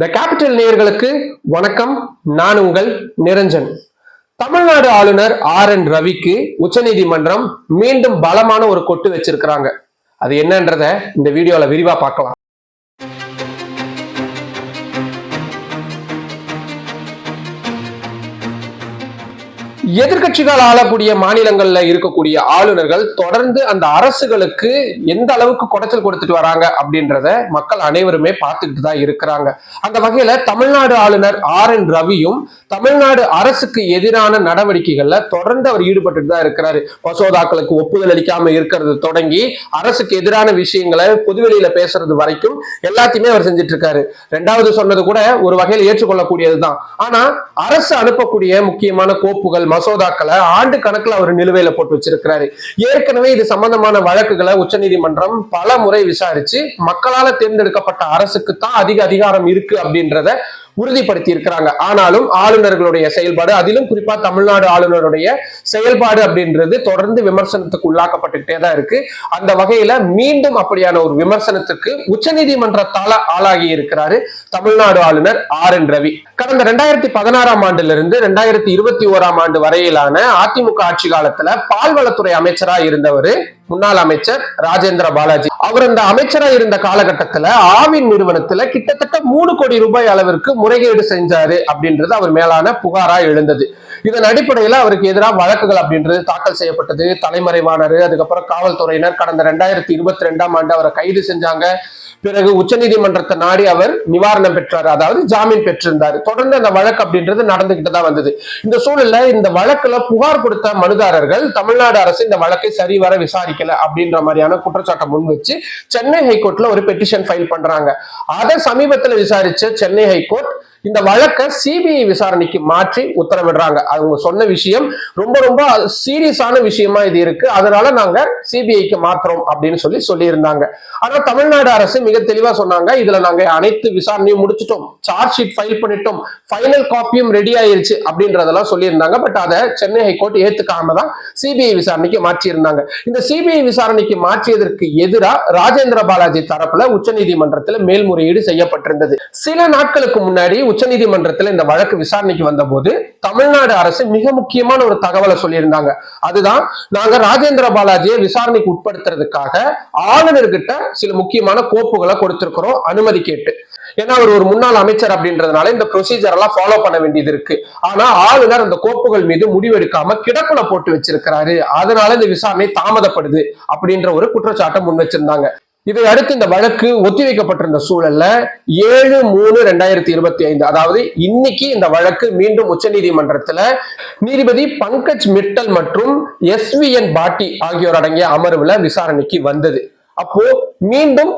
The capital நேயர்களுக்கு வணக்கம். நான் உங்கள் நிரஞ்சன். தமிழ்நாடு ஆளுநர் ஆர் என் ரவிக்கு உச்சநீதிமன்றம் மீண்டும் பலமான ஒரு கொட்டு வச்சிருக்கிறாங்க. அது என்னன்றத இந்த வீடியோல விரிவா பார்க்கலாம். எதிர்க்கட்சிகள் ஆளக்கூடிய மாநிலங்கள்ல இருக்கக்கூடிய ஆளுநர்கள் தொடர்ந்து அந்த அரசுகளுக்கு எந்த அளவுக்கு குடைச்சல் கொடுத்துட்டு வராங்க அப்படின்றத மக்கள் அனைவருமே பார்த்துக்கிட்டு தான் இருக்கிறாங்க. அந்த வகையில தமிழ்நாடு ஆளுநர் ஆர் என் ரவியும் தமிழ்நாடு அரசுக்கு எதிரான நடவடிக்கைகள்ல தொடர்ந்து அவர் ஈடுபட்டு தான் இருக்கிறாரு. மசோதாக்களுக்கு ஒப்புதல் அளிக்காம இருக்கிறது தொடங்கி அரசுக்கு எதிரான விஷயங்களை பொதுவெளியில பேசுறது வரைக்கும் எல்லாத்தையுமே அவர் செஞ்சுட்டு இருக்காரு. ரெண்டாவது சொன்னது கூட ஒரு வகையில் ஏற்றுக்கொள்ளக்கூடியதுதான். ஆனா அரசு அனுப்பக்கூடிய முக்கியமான கோப்புகள் மசோதாக்களை ஆண்டு கணக்குல அவர் நிலுவையில போட்டு வச்சிருக்கிறாரு. ஏற்கனவே இது சம்பந்தமான வழக்குகளை உச்சநீதிமன்றம் பல முறை விசாரிச்சு மக்களால தேர்ந்தெடுக்கப்பட்ட அரசுக்கு தான் அதிக அதிகாரம் இருக்கு அப்படின்றத உறுதிப்படுத்தி இருக்கிறாங்க ஆனாலும் ஆளுநர்களுடைய செயல்பாடு அதிலும் குறிப்பா தமிழ்நாடு ஆளுநருடைய செயல்பாடு அப்படின்றது தொடர்ந்து விமர்சனத்துக்கு உள்ளாக்கப்பட்டுக்கிட்டே தான் இருக்கு. அந்த வகையில மீண்டும் அப்படியான ஒரு விமர்சனத்துக்கு உச்சநீதிமன்றத்தால ஆளாகி இருக்கிறாரு தமிழ்நாடு ஆளுநர் ஆர் என் ரவி. கடந்த ரெண்டாயிரத்தி பதினாறாம் ஆண்டிலிருந்து ரெண்டாயிரத்தி இருபத்தி ஓராம் ஆண்டு வரையிலான அதிமுக ஆட்சி காலத்துல பால்வளத்துறை அமைச்சரா இருந்தவர் முன்னாள் அமைச்சர் ராஜேந்திர பாலாஜி. அவர் அந்த அமைச்சரா இருந்த காலகட்டத்துல ஆவின் நிறுவனத்துல கிட்டத்தட்ட மூணு கோடி ரூபாய் அளவிற்கு முறைகேடு செஞ்சாரு அப்படின்றது அவர் மேலான புகாரா எழுந்தது. இதன் அடிப்படையில அவருக்கு எதிராக வழக்குகள் அப்படின்றது தாக்கல் செய்யப்பட்டது. தலைமறைவானாரு அதுக்கப்புறம் காவல்துறையினர் கடந்த ரெண்டாயிரத்தி இருபத்தி ரெண்டாம் ஆண்டு அவரை கைது செஞ்சாங்க. பிறகு உச்சநீதிமன்றத்தை நாடி அவர் நிவாரணம் பெற்றார். அதாவது ஜாமீன் பெற்றிருந்தார். தொடர்ந்து அந்த வழக்கு அப்படின்றது நடந்துகிட்டு தான் வந்தது. இந்த சூழல்ல இந்த வழக்குல புகார் கொடுத்த மனுதாரர்கள் தமிழ்நாடு அரசு இந்த வழக்கை சரிவர வைக்கல அப்படின்ற மாதிரியான குற்றச்சாட்டை முன் வச்சு சென்னை ஹைகோர்ட்ல ஒரு பெட்டிஷன் ஃபைல் பண்றாங்க. அதை சமீபத்துல விசாரிச்ச சென்னை ஹைகோர்ட் இந்த வழக்கை சிபிஐ விசாரணைக்கு மாற்றி உத்தரவிடுறாங்க. அவங்க சொன்ன விஷயம் ரொம்ப ரொம்ப சீரியஸான விஷயமா இது இருக்கு. அதனால நாங்க சிபிஐக்கு மாத்துறோம் அப்படின்னு சொல்லி சொல்லியிருந்தாங்க. ஆனா தமிழ்நாடு அரசு மிக தெளிவா சொன்னாங்க. இதுல நாங்க அனைத்து விசாரணையும் முடிச்சிட்டோம். சார்ஜ் ஷீட் ஃபைல் பண்ணிட்டோம். ஃபைனல் காப்பியும் ரெடி ஆயிருச்சு அப்படின்றதெல்லாம் சொல்லியிருந்தாங்க. பட் அதை சென்னை ஹைகோர்ட் ஏத்துக்காம தான் சிபிஐ விசாரணைக்கு மாற்றியிருந்தாங்க. இந்த சிபிஐ விசாரணைக்கு மாற்றியதற்கு எதிராக ராஜேந்திர பாலாஜி தரப்புல உச்சநீதிமன்றத்தில் மேல்முறையீடு செய்யப்பட்டிருந்தது. சில நாட்களுக்கு முன்னாடி உச்சநீதிமன்றத்தில் இந்த வழக்கு விசாரணைக்கு வந்தபோது தமிழ்நாடு அரசு மிக முக்கியமான ஒரு தகவலை சொல்லியிருந்தாங்க. அதுதான் நாங்க ராஜேந்திர பாலாஜியை விசாரணைக்கு உட்படுத்துறதுக்காக ஆளுநர்கிட்ட சில முக்கியமான கோப்புகளை கொடுத்திருக்கிறோம் அனுமதி கேட்டு. ஏன்னா அவர் ஒரு முன்னாள் அமைச்சர் அப்படின்றதுனால இந்த ப்ரொசீஜர் எல்லாம் ஃபாலோ பண்ண வேண்டியது இருக்கு. ஆனா ஆளுநர் அந்த கோப்புகள் மீது முடிவெடுக்காம கிடக்குல போட்டு வச்சிருக்கிறாரு. அதனால இந்த விசாரணை தாமதப்படுது அப்படின்ற ஒரு குற்றச்சாட்டை முன் வச்சிருந்தாங்க. இதை அடுத்து இந்த வழக்கு ஒத்திவைக்கப்பட்டிருந்த சூழல்ல ஏழு மூணு ரெண்டாயிரத்தி இருபத்தி ஐந்து அதாவது இன்னைக்கு இந்த வழக்கு மீண்டும் உச்சநீதிமன்றத்துல நீதிபதி பங்கஜ் மிட்டல் மற்றும் எஸ் வி என் பாட்டி ஆகியோர் அடங்கிய அமர்வுல விசாரணைக்கு வந்தது. அப்போ மீண்டும்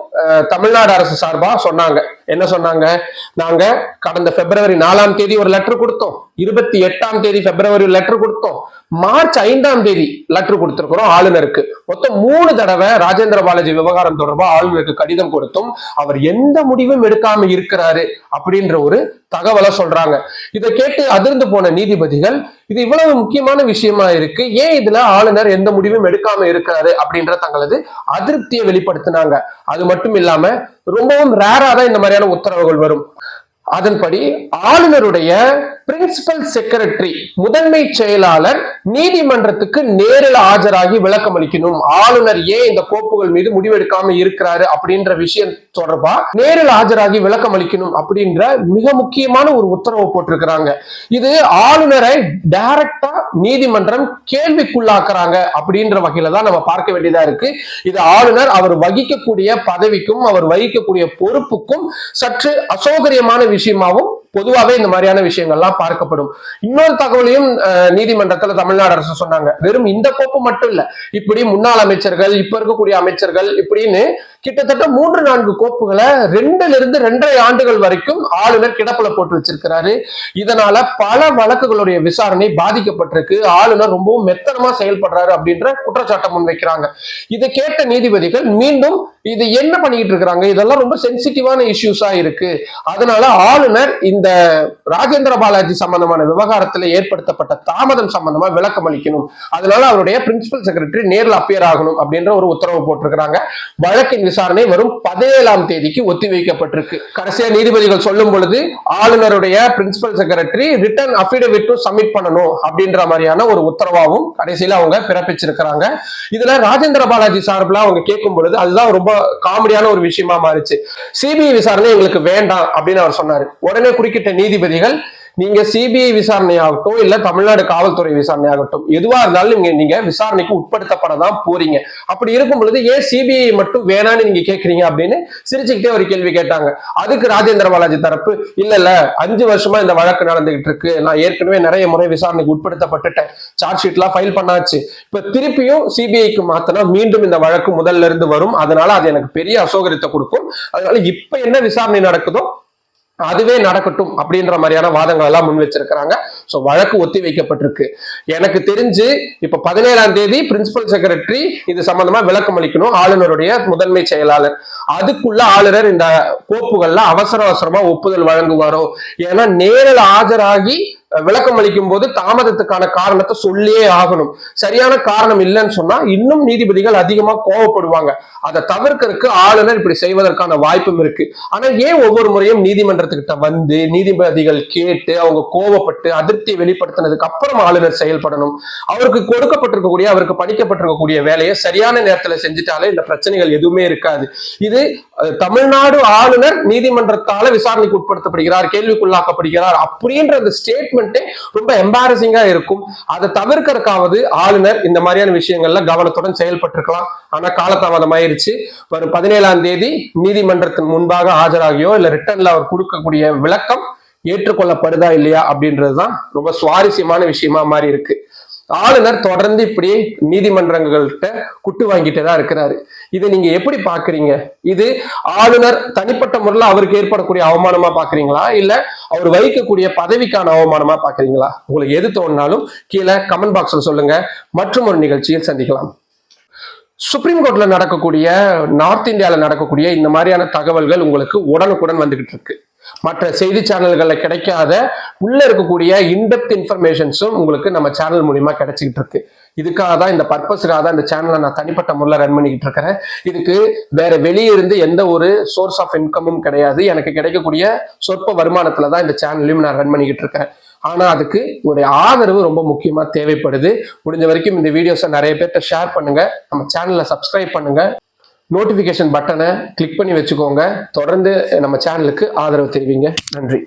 தமிழ்நாடு அரசு சார்பா சொன்னாங்க. என்ன சொன்னாங்க? நாங்க கடந்த பிப்ரவரி நாலாம் தேதி ஒரு லெட்டர் கொடுத்தோம். இருபத்தி எட்டாம் தேதி பிப்ரவரி லெட்டர் கொடுத்தோம். மார்ச் ஐந்தாம் தேதி லெட்டர் கொடுத்திருக்கிறோம் ஆளுநருக்கு. மொத்தம் மூணு தடவை ராஜேந்திர பாலாஜி விவகாரம் தொடர்பா ஆளுநருக்கு கடிதம் கொடுத்தும் அவர் எந்த முடிவும் எடுக்காம இருக்கிறாரு அப்படின்ற ஒரு தகவலை சொல்றாங்க. இதை கேட்டு அதிர்ந்து போன நீதிபதிகள் இது இவ்வளவு முக்கியமான விஷயமா இருக்கு ஏன் இதுல ஆளுநர் எந்த முடிவும் எடுக்காம இருக்கிறாரு அப்படின்ற தங்களது அதிருப்தியை வெளிப்படுத்தினாங்க. அது மட்டும் இல்லாம ரொம்பவும் ரேரா தான் இந்த மாதிரியான உத்தரவுகள் வரும். அதன்படி ஆளுநருடைய பிரின்சிபல் செக்ரட்டரி முதன்மை செயலாளர் நீதிமன்றத்துக்கு நேரில் ஆஜராகி விளக்கம் அளிக்கணும். ஆளுநர் ஏன் இந்த கோப்புகள் மீது முடிவெடுக்காம இருக்கிறாரு அப்படின்ற விஷயம் தொடர்பா? நேரில் ஆஜராகி விளக்கம் அளிக்கணும் அப்படின்ற மிக முக்கியமான ஒரு உத்தரவு போட்டிருக்கிறாங்க. இது ஆளுநரை டைரக்டா நீதிமன்றம் கேள்விக்குள்ளாக்குறாங்க அப்படின்ற வகையில தான் நம்ம பார்க்க வேண்டியதா இருக்கு. இது ஆளுநர் அவர் வகிக்கக்கூடிய பதவிக்கும் அவர் வகிக்கக்கூடிய பொறுப்புக்கும் சற்று அசௌகரியமான விஷயமாவும் பொதுவாகவே இந்த மாதிரியான விஷயங்கள்லாம் பார்க்கப்படும். இன்னொரு தகவலையும் அஹ், நீதிமன்றத்துல தமிழ்நாடு அரசு சொன்னாங்க. வெறும் இந்த கோப்பு மட்டும் இல்ல. இப்படி முன்னாள் அமைச்சர்கள் இப்ப இருக்கக்கூடிய அமைச்சர்கள் இப்படின்னு கிட்டத்தட்ட மூன்று நான்கு கோப்புகளை ரெண்டுல இருந்து ரெண்டரை ஆண்டுகள் வரைக்கும் ஆளுநர் கிடப்புல போட்டு வச்சிருக்கிறாரு. இதனால பல வழக்குகளுடைய விசாரணை பாதிக்கப்பட்டிருக்கு. ஆளுநர் ரொம்பவும் மெத்தனமா செயல்படுறாரு அப்படின்ற குற்றச்சாட்டை முன்வைக்கிறாங்க. இதை கேட்ட நீதிபதிகள் மீண்டும் இது என்ன பண்ணிக்கிட்டு இருக்கிறாங்க? இதெல்லாம் ரொம்ப சென்சிட்டிவான இஷ்யூஸா இருக்கு. அதனால ஆளுநர் இந்த ராஜேந்திர பாலாஜி பாலாஜி சம்பந்தமான விவகாரத்துல ஏற்படுத்தப்பட்ட தாமதம் சம்பந்தமா விளக்கம் அளிக்கணும். அதனால அவருடைய பிரின்சிபல் செக்ரட்டரி நேரில் அப்பியர் ஆகணும் அப்படின்ற ஒரு உத்தரவு போட்டிருக்கிறாங்க. வழக்கின் விசாரணை வரும் பதினேழாம் தேதிக்கு ஒத்திவைக்கப்பட்டிருக்கு. கடைசியா நீதிபதிகள் சொல்லும் பொழுது ஆளுநருடைய பிரின்சிபல் செக்ரட்டரி ரிட்டர்ன் அபிடவிட்டும் சப்மிட் பண்ணணும் அப்படின்ற மாதிரியான ஒரு உத்தரவாகவும் கடைசியில அவங்க பிறப்பிச்சிருக்கிறாங்க. இதுல ராஜேந்திர பாலாஜி சார்பில் அவங்க கேட்கும் பொழுது அதுதான் ரொம்ப காமெடியான ஒரு விஷயமா மாறிச்சு. சிபிஐ விசாரணை எங்களுக்கு வேண்டாம் அப்படின்னு அவர் சொன்னாரு. உடனே குறுக்கிட்ட நீதிபதிகள் நீங்க சிபிஐ விசாரணையாகட்டும் இல்ல தமிழ்நாடு காவல்துறை விசாரணை ஆகட்டும் எதுவா இருந்தாலும் நீங்க நீங்க விசாரணைக்கு உட்படுத்தப்பட தான் போறீங்க. அப்படி இருக்கும் பொழுது ஏன் சிபிஐ மட்டும் வேணான்னு நீங்க கேக்குறீங்க அப்படின்னு சிரிச்சுக்கிட்டே ஒரு கேள்வி கேட்டாங்க. அதுக்கு ராஜேந்திர பாலாஜி தரப்பு இல்ல இல்ல அஞ்சு வருஷமா இந்த வழக்கு நடந்துகிட்டு இருக்கு. நான் ஏற்கனவே நிறைய முறை விசாரணைக்கு உட்படுத்தப்பட்டுட்டேன். சார்ஜ் ஷீட் எல்லாம் ஃபைல் பண்ணாச்சு. இப்ப திருப்பியும் சிபிஐக்கு மாத்தினா மீண்டும் இந்த வழக்கு முதல்ல இருந்து வரும். அதனால அது எனக்கு பெரிய அசௌகரியத்தை கொடுக்கும். அதனால இப்ப என்ன விசாரணை நடக்குதோ அதுவே நடக்கட்டும் அப்படின்ற மாதிரியான வாதங்கள் எல்லாம் முன் வச்சிருக்கிறாங்க. ஸோ வழக்கு ஒத்தி வைக்கப்பட்டிருக்கு. எனக்கு தெரிஞ்சு இப்ப பதினேழாம் தேதி பிரின்சிபல் செக்ரட்டரி இது சம்பந்தமா விளக்கம் அளிக்கணும் ஆளுநருடைய முதன்மை செயலாளர். அதுக்குள்ள ஆளுநர் இந்த கோப்புகள்ல அவசர அவசரமா ஒப்புதல் வழங்குவாரோ? ஏன்னா நேரில் ஆஜராகி விளக்கம் அளிக்கும் போது தாமதத்துக்கான காரணத்தை சொல்லியே ஆகணும். சரியான காரணம் இல்லைன்னு சொன்னா இன்னும் நீதிபதிகள் அதிகமா கோவப்படுவாங்க. அதை தவிர்க்கறதுக்கு ஆளுநர் இப்படி செய்வதற்கான வாய்ப்பும் இருக்கு. ஆனா ஏன் ஒவ்வொரு முறையும் நீதிமன்றத்துக்கிட்ட வந்து நீதிபதிகள் கேட்டு அவங்க கோவப்பட்டு அதிருப்தியை வெளிப்படுத்தினதுக்கு அப்புறம் ஆளுநர் செயல்படணும்? அவருக்கு கொடுக்கப்பட்டிருக்கக்கூடிய அவருக்கு பணிக்கப்பட்டிருக்கக்கூடிய வேலையை சரியான நேரத்துல செஞ்சுட்டாலே இந்த பிரச்சனைகள் எதுவுமே இருக்காது. இது தமிழ்நாடு ஆளுநர் நீதிமன்றத்தால விசாரணைக்கு உட்படுத்தப்படுகிறார் கேள்விக்குள்ளாக்கப்படுகிறார் அப்படின்ற அந்த ஸ்டேட்மெண்ட்டே ரொம்ப எம்பாரசிங்கா இருக்கும். அதை தவிர்க்கறதுக்காவது ஆளுநர் இந்த மாதிரியான விஷயங்கள்ல கவனத்துடன் செயல்பட்டிருக்கலாம். ஆனா காலதாமதம் ஆயிருச்சு. வரும் பதினேழாம் தேதி நீதிமன்றத்தின் முன்பாக ஆஜராகியோ இல்ல ரிட்டர்ன்ல அவர் கொடுக்கக்கூடிய விளக்கம் ஏற்றுக்கொள்ளப்படுதா இல்லையா அப்படின்றதுதான் ரொம்ப சுவாரஸ்யமான விஷயமா மாறி இருக்கு ஆளுநர் தொடர்ந்து இப்படி நீதிமன்றங்கள்கிட்ட குட்டு வாங்கிட்டே தான் இருக்கிறாரு. இதை நீங்க எப்படி பாக்குறீங்க இது ஆளுநர் தனிப்பட்ட முறையில் அவருக்கு ஏற்படக்கூடிய அவமானமா பாக்குறீங்களா இல்ல அவர் வகிக்கக்கூடிய பதவிக்கான அவமானமா பாக்குறீங்களா உங்களுக்கு எது தோணினாலும் கீழே கமெண்ட் பாக்ஸ்ல சொல்லுங்க. மற்றும் ஒரு நிகழ்ச்சியில் சந்திக்கலாம். சுப்ரீம் கோர்ட்ல நடக்கக்கூடிய நார்த் இந்தியாவில் நடக்கக்கூடிய இந்த மாதிரியான தகவல்கள் உங்களுக்கு உடனுக்குடன் வந்துகிட்டு இருக்கு. மற்ற செய்தி சேனல்களில் கிடைக்காத உள்ள இருக்கக்கூடிய இன்டெப்த் இன்ஃபர்மேஷன்ஸும் உங்களுக்கு நம்ம சேனல் மூலியமா கிடைச்சிக்கிட்டு இருக்கு. இதுக்காக தான் இந்த பர்பஸ்க்காக தான் இந்த சேனலை நான் தனிப்பட்ட முறையில் ரன் பண்ணிக்கிட்டு இருக்கிறேன். இதுக்கு வேற வெளியிருந்து எந்த ஒரு சோர்ஸ் ஆஃப் இன்கமும் கிடையாது. எனக்கு கிடைக்கக்கூடிய சொற்ப வருமானத்துல தான் இந்த சேனலையும் நான் ரன் பண்ணிக்கிட்டு இருக்கேன். ஆனால் அதுக்கு உங்களுடைய ஆதரவு ரொம்ப முக்கியமாக தேவைப்படுது. முடிஞ்ச வரைக்கும் இந்த வீடியோஸை நிறைய பேர்கிட்ட ஷேர் பண்ணுங்கள் நம்ம சேனலை சப்ஸ்கிரைப் பண்ணுங்கள் நோட்டிஃபிகேஷன் பட்டனை கிளிக் பண்ணி வச்சுக்கோங்க. தொடர்ந்து நம்ம சேனலுக்கு ஆதரவு தெரிவிங்க. நன்றி.